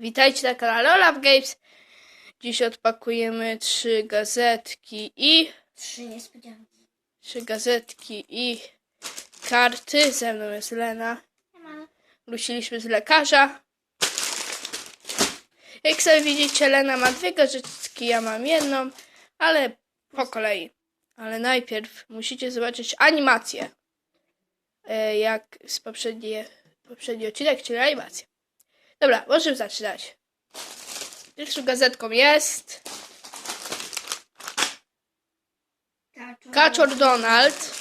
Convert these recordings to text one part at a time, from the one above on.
Witajcie na kanale Olaf Games. Dziś odpakujemy trzy gazetki i Trzy niespodzianki. trzy gazetki i karty. Ze mną jest Lena. Wróciliśmy z lekarza. Jak sobie widzicie, Lena ma dwie gazetki, ja mam jedną, ale po kolei. Ale najpierw musicie zobaczyć animację. E, Jak z poprzedniej, poprzedni odcinek, czyli animację. Dobra, możemy zaczynać. Pierwszą gazetką jest Kaczor Donald.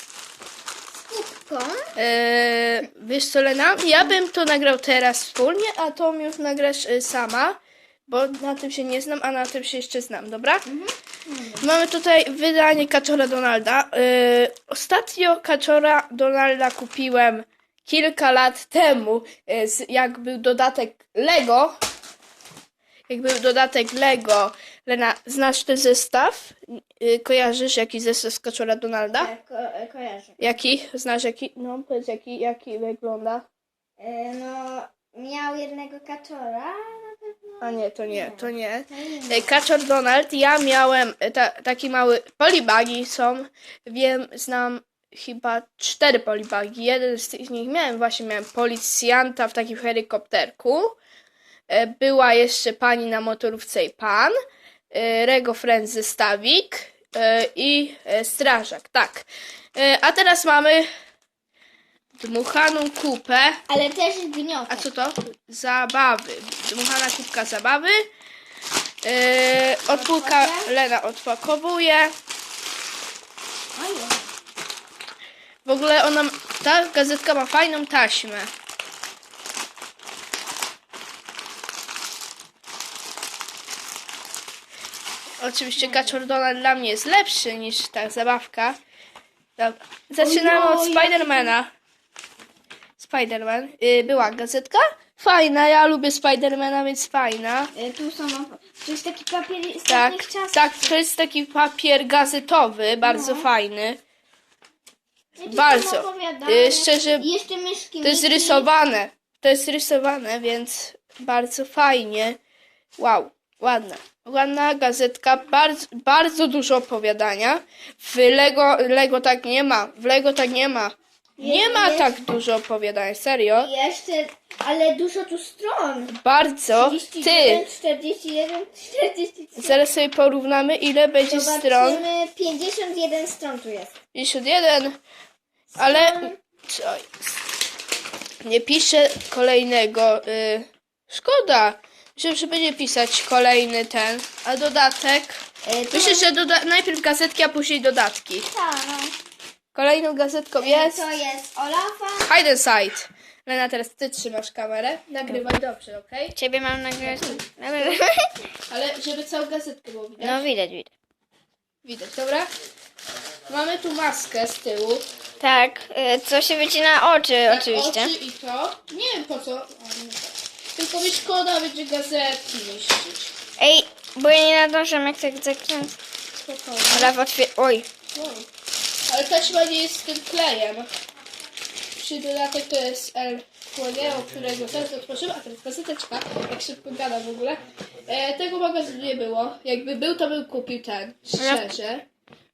Eee, wiesz co, Lena? Ja bym to nagrał teraz wspólnie, a to już nagrasz e, sama, bo na tym się nie znam, a na tym się jeszcze znam, dobra? Mamy tutaj wydanie Kaczora Donalda. Eee, ostatnio Kaczora Donalda kupiłem kilka lat temu, e, jak był dodatek Lego. Jak był dodatek Lego. Lena, znasz ten zestaw? E, kojarzysz jaki zestaw z Kaczora Donalda? Tak, ko e, kojarzę. Jaki? Znasz jaki? No, powiedz jaki, jaki wygląda. E, no, miał jednego kaczora. A nie, to nie, to nie. Kaczor Donald, ja miałem ta, taki mały polibagi są, wiem, znam chyba cztery polibagi. Jeden z tych nich miałem, właśnie miałem policjanta w takim helikopterku. E, Była jeszcze pani na motorówce i pan. e, Rego Friend zestawik e, i strażak, tak. A teraz mamy dmuchaną kupę. Ale też A gniotek. co to? Zabawy. Dmuchana kubka zabawy. Odpółka Lena odpakowuje. Ojej. W ogóle ona, ta gazetka ma fajną taśmę. Oczywiście Kaczor Donald dla mnie jest lepszy niż ta zabawka. Dobra. Zaczynamy od Ojoj, Spidermana. Spiderman. Yy, była gazetka. Fajna, ja lubię Spidermana, więc fajna. E, tu są, to jest taki papier z Tak, tak, to jest taki papier gazetowy, bardzo No. fajny. Bardzo. Y, szczerze, jeszcze myszki. To jest rysowane. To jest rysowane, więc bardzo fajnie. Wow, ładna. Ładna gazetka, bardzo, bardzo dużo opowiadania. W Lego, Lego tak nie ma. W Lego tak nie ma. Nie ma jest- tak dużo opowiadań, serio. Jeszcze, ale dużo tu stron. Bardzo. Ty, 39, 41, 43. zaraz sobie porównamy, ile będzie stron. Zobaczymy, 51 stron tu jest. 51, ale co jest? Nie piszę kolejnego. Y, szkoda. Myślę, że będzie pisać kolejny ten. A dodatek? E, Myślę, że doda- najpierw gazetki, a później dodatki. Tak, no. Kolejną gazetką jest To jest Olafa. Hide and Sight. Lena, teraz ty trzymasz kamerę. Nagrywaj dobrze, okej? Ciebie mam nagrać. Ale żeby całą gazetkę było widać. No widać, widać. Widać, dobra? Mamy tu maskę z tyłu. Tak, y, co się wycina oczy Tak, oczywiście. Oczy i to. Nie wiem po co. A, nie tak. Tylko mi szkoda będzie gazetki niszczyć. Ej, bo ja nie nadążam jak tak zakręcę. Spokojnie. Otwier... Oj, Oj. Ale taśma nie jest z tym klejem. Przy dodatek to jest El Fuego, którego teraz otworzyłem, a teraz gazeteczka, jak szybko gada w ogóle. E, tego magazynu nie było. Jakby był, to bym kupił ten. Szczerze.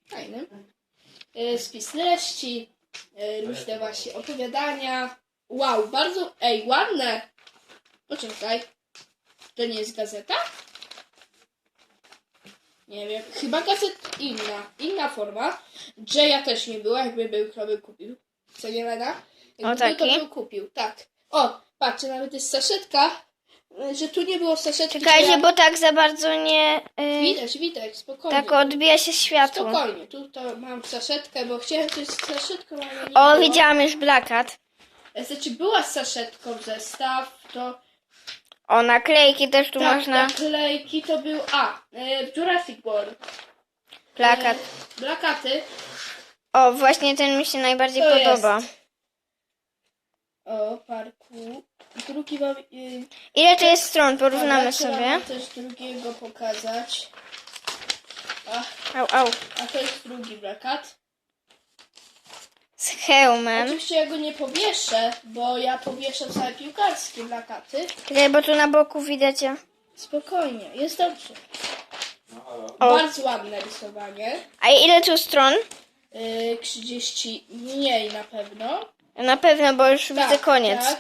Fajny. E, spis treści, e, różne właśnie opowiadania. Wow, bardzo, ej, ładne. Poczekaj. To nie jest gazeta? Nie wiem, chyba gazet inna, inna forma. Jaya też nie było, jakby był, kto by kupił. Co nie Lena? Jakby O, był, to taki? był kupił, tak. O, patrzcie, nawet jest saszetka, że tu nie było saszetki. czekajcie, bo tak za bardzo nie... Y, Widać, widać, spokojnie. tak odbija się światło. Spokojnie, tu to mam saszetkę, bo chciałem coś z saszetką, ale nie O, było. widziałam już Blackat. Znaczy, była z saszetką zestaw, to O, naklejki też tu tak, można. naklejki to był, a, y, Jurassic World. Plakat. Y, plakaty, O, właśnie ten mi się najbardziej To podoba. jest. O, parku. Drugi mam. Yy, Ile to jest stron? Porównamy trzeba sobie. wam też drugiego pokazać. A, Au, au. a to jest drugi plakat. z hełmem. Oczywiście ja go nie powieszę, bo ja powieszę całe piłkarskie plakaty. Czekaj, bo tu na boku widać. ja- Spokojnie, jest dobrze. O. Bardzo ładne rysowanie. A ile tu stron? Yy, 30 mniej na pewno. Na pewno, bo już widzę koniec. Tak,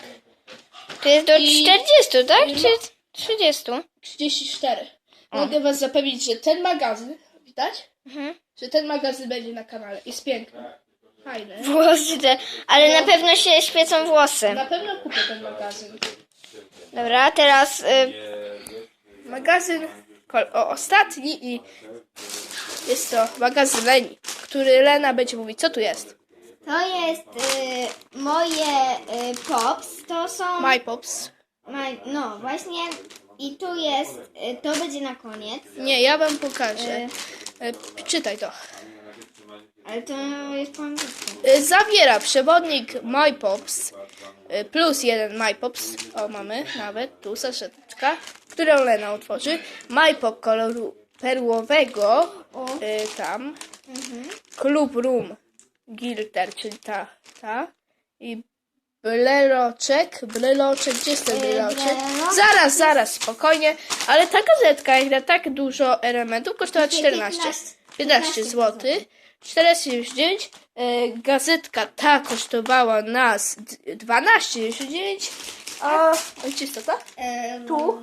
To jest do I- 40, tak? i Czy ma- 30? 34. Mogę was zapewnić, że ten magazyn, widać? Mhm. Że ten magazyn będzie na kanale. Jest piękny. Fajny. Włosy te. Ale na pewno się świecą włosy. Na pewno kupię ten magazyn. Dobra, teraz y, Magazyn o, ostatni i jest to magazyn Leni, który Lena będzie mówić, co tu jest. To jest y, moje y, pops. To są. My Pops. my- no właśnie. I tu jest. Y, to będzie na koniec. Nie, ja wam pokażę. E, Czytaj to. Ale to jest po angielsku. E, Zawiera przewodnik My Pops e, plus jeden My Pops. O, mamy nawet tu saszeteczka, którą Lena otworzy. My Pop koloru perłowego. O. e, Tam. Klub Room Gilter, czyli ta, ta. I Bleloczek, Bleloczek, gdzie jest ten Bleloczek? Bleloczek. Zaraz, zaraz, spokojnie. Ale ta gazetka, jak na tak dużo elementów, kosztowała 14. 15 15 zł. 49. E, gazetka ta kosztowała nas d- 12,99. A gdzie jest to ta? Y, Tu.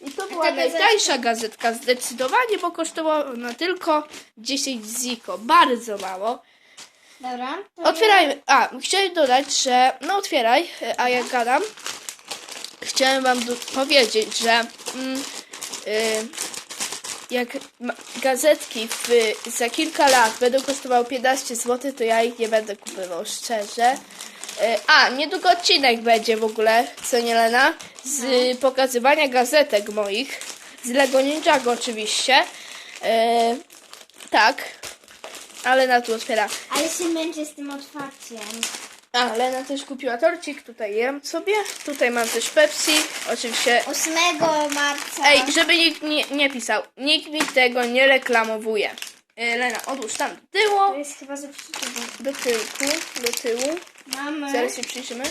I to była najtańsza gazetka zdecydowanie, bo kosztowała tylko 10 ziko. Bardzo mało. Dobra. Otwierajmy. A, chciałem dodać, że. No otwieraj, a jak gadam. Chciałem wam powiedzieć, że mm, y, jak gazetki w, za kilka lat będą kosztowały 15 zł, to ja ich nie będę kupował, szczerze. Y, A, niedługo odcinek będzie w ogóle, co nie Lena, z pokazywania gazetek moich, z Lego Ninjago oczywiście. Y, tak, ale na tu otwiera. Ale się męczę z tym otwarciem. A, Lena też kupiła torcik, tutaj jem sobie. Tutaj mam też Pepsi, oczywiście. 8 marca. Ej, żeby nikt nie, nie pisał, nikt mi tego nie reklamowuje. E, Lena, odłóż tam do tyłu, To jest chyba do tyłku, do tyłu. Mamy. Zaraz się przyjrzymy.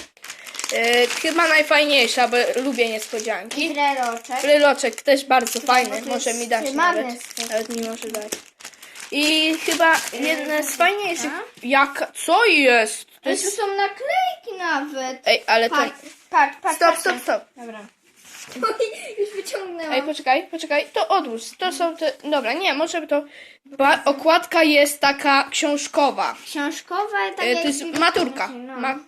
E, chyba najfajniejsza, bo lubię niespodzianki. Breloczek. Bryloczek też bardzo fajny, to może mi dać nawet. też. Nawet mi może dać. I chyba jedna z fajniejszych. Jaka? Co jest? To Ale tu jest... są naklejki nawet. Ej, ale to... Patrz, patrz, patrz. Stop, stop, stop. Dobra. Już wyciągnęłam. Ej, poczekaj, poczekaj, to odłóż. To są te. Dobra, nie, może by to. Ba... Okładka jest taka książkowa. Książkowa, tak E, jak to jest maturka. No. Ma...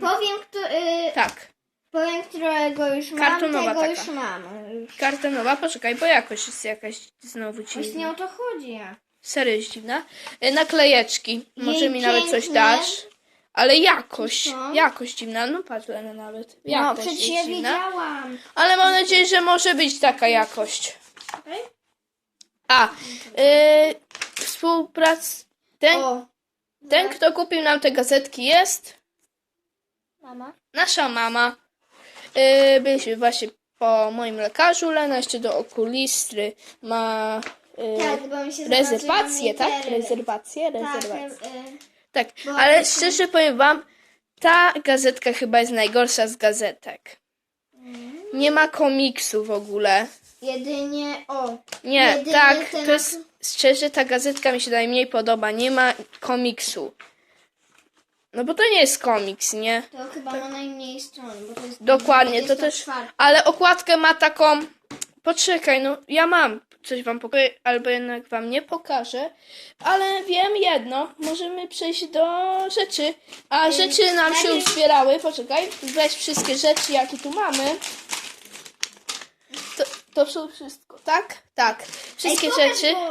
Powiem, kto, y, Tak, powiem, którego już mam, Kartonowa tego taka. już mam. Kartonowa, poczekaj, bo jakoś jest jakaś znowu Właśnie dziwna. o to chodzi. Serio jest dziwna. E, Naklejeczki. Może Jej, mi nawet coś pięknie. dasz. Ale jakość, Co? jakość dziwna. No patrz, Lena nawet. No, Jakość przecież jest ja dziwna. wiedziałam. Ale mam nadzieję, że może być taka jakość. Okej. A, yy, współprac... Ten, O, ten, kto kupił nam te gazetki jest... mama. nasza mama. Yy, byliśmy właśnie po moim lekarzu. Lena jeszcze do okulistry ma Tak, bo mi się tak? litery. Rezerwację, Tak, rezerwację. y, Tak, bo- ale szczerze powiem wam, ta gazetka chyba jest najgorsza z gazetek. Nie ma komiksu w ogóle. jedynie, o, Nie, tak, ten- to jest szczerze ta gazetka mi się najmniej podoba. Nie ma komiksu. No bo to nie jest komiks, nie? to chyba ma najmniej stron, bo to jest Dokładnie, to też. 24. Ale okładkę ma taką. Poczekaj, no ja mam coś wam pokażę, albo jednak wam nie pokażę. Ale wiem jedno, możemy przejść do rzeczy. A rzeczy nam się najpierw- uzbierały. Poczekaj, weź wszystkie rzeczy, jakie tu mamy. To, to są wszystko, tak? Tak. Wszystkie Ej, pokaż, rzeczy. bo-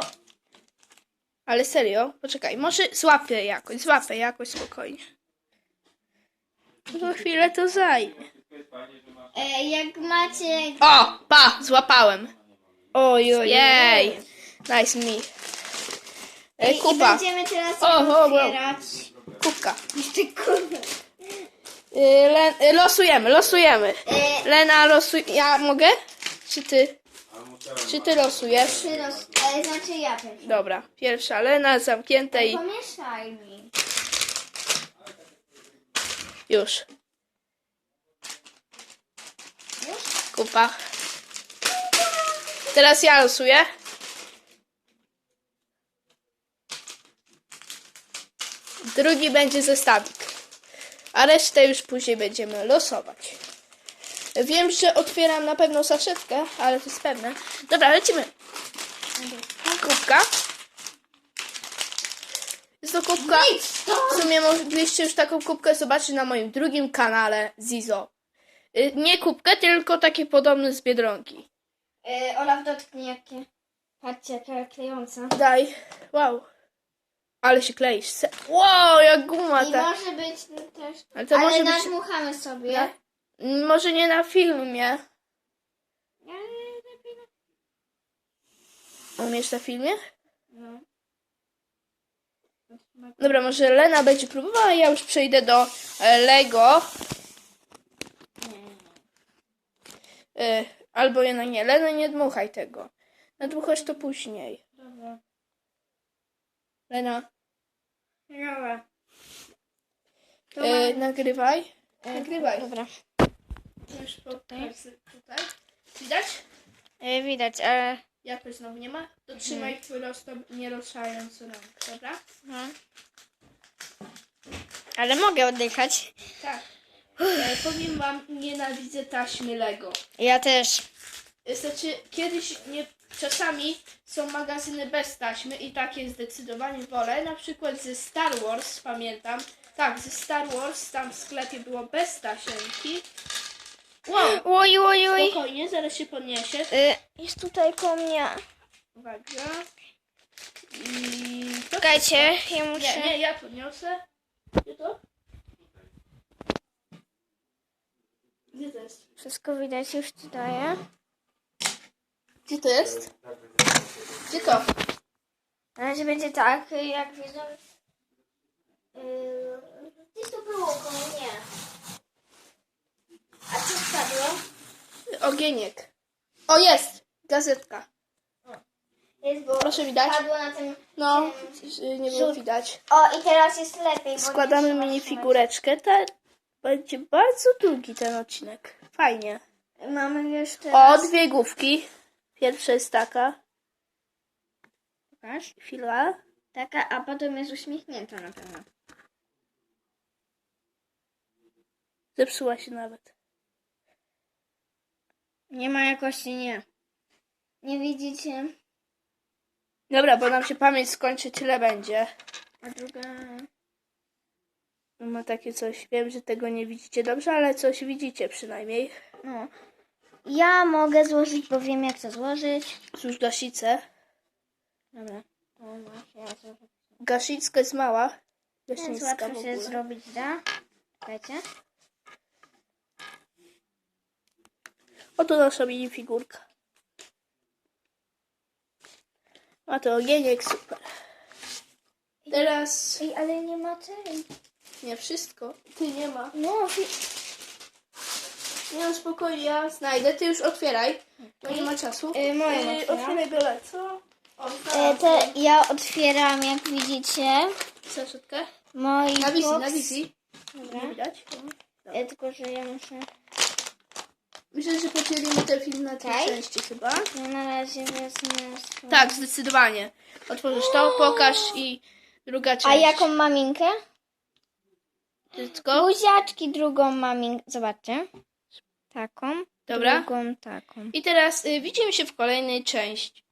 Ale serio, poczekaj, może złapię jakoś, złapię jakoś spokojnie. To chwilę to zajmie. E, jak macie O, pa, złapałem. Oj, oj, Jej, nice me. E, I kupa, będziemy teraz O, o, wow. otwierać. kubka. Jeszcze kurwa. Len, e, losujemy, losujemy. E, Lena, losuj, ja mogę? Czy ty? Czy ty losujesz? trzy roz... e, znaczy ja też. Dobra, pierwsza Lena, zamknięte i... Pomieszaj mi. Już. Kupa. Teraz ja losuję. Drugi będzie zestawik. A resztę już później będziemy losować. Wiem, że otwieram na pewno saszetkę, ale to jest pewne. Dobra, lecimy. Kubka. Jest to kubka. W sumie mogliście już taką kubkę zobaczyć na moim drugim kanale Zizo. Y, Nie kubkę, tylko takie podobne z Biedronki. Yy, Olaf dotknie jakie. Patrzcie, jaka klejąca. Daj. Wow. Ale się kleisz. Se- Wow, jak guma I ta. może być też... Ale to Ale może być... nadmuchamy sobie. Nie? Mm, Może nie na filmie. Ja lepiej Umiesz na filmie? No. Dobra, może Lena będzie próbowała, a ja już przejdę do e, Lego. E, Albo ja nie. Lena, nie dmuchaj tego. Nadmuchasz to później. Dobra. Lena, Dobra. E, nagrywaj. Nagrywaj. Dobra. Już tutaj. tutaj. Widać? E, widać, ale... Jakoś znowu nie ma. To trzymaj twój roztop, nie ruszając rąk, dobra? No. Ale mogę oddychać. Tak. E, powiem wam, nienawidzę taśmy Lego. Ja też. Znaczy, kiedyś nie, czasami są magazyny bez taśmy i takie zdecydowanie wolę. Na przykład ze Star Wars, pamiętam. Tak, ze Star Wars tam w sklepie było bez tasiemki. Wow, Oj, oj, oj. spokojnie, zaraz się podniesie. Y, jest tutaj ko mnie. Uwaga. I to Czekajcie, ja Nie, muszę... nie, ja podniosę. Gdzie to? Gdzie to jest? Wszystko widać, już ci daję. Gdzie to jest? Gdzie to? Na razie będzie tak, jak widzą. Yy, gdzieś to było koło mnie. A co spadło? Ogieniek. O, jest! Gazetka. Jest, bo Proszę widać? spadło na tym. No, y, nie było widać. O, i teraz jest lepiej. bo Składamy trzeba minifigureczkę. Ta będzie bardzo długi ten odcinek. Fajnie. Mamy jeszcze. O, dwie główki. Pierwsza jest taka. Pokaż. Chwila. Taka, a potem jest uśmiechnięta na pewno. Zepsuła się nawet. Nie ma jakości, nie. Nie widzicie? Dobra, bo nam się pamięć skończy, tyle będzie. A druga. Ma takie coś. Wiem, że tego nie widzicie dobrze, ale coś widzicie przynajmniej. No. Ja mogę złożyć, bo wiem jak to złożyć. Cóż, gasicę. Dobra. To masz, ja złożę. Gasicka jest mała. Więc w łatwo się ogóle. zrobić da. Czekajcie. Oto nasza minifigurka. Ma to ogieniek, super. Teraz Ej, ale nie ma tej. Nie wszystko. Ty nie ma. No, Nie no spokojnie, ja znajdę. Ty już otwieraj, bo nie ma czasu. Y, moją Y, otwieram. otwieraj byle co? O, e, znalazłem. te ja otwieram, jak widzicie, Saszetkę. moi Na wizji, box. na wizji. Dobra. Nie widać. E, tylko, że ja muszę... Myślę, że podzielimy ten film na trzy Okej. części chyba. Ja na razie wezmę... swój- Tak, zdecydowanie. Otworzysz to, pokaż i druga część. A jaką maminkę? Tylko? Buziaczki drugą maminkę. Zobaczcie. Taką. Dobra. Drugą taką. I teraz y, widzimy się w kolejnej części.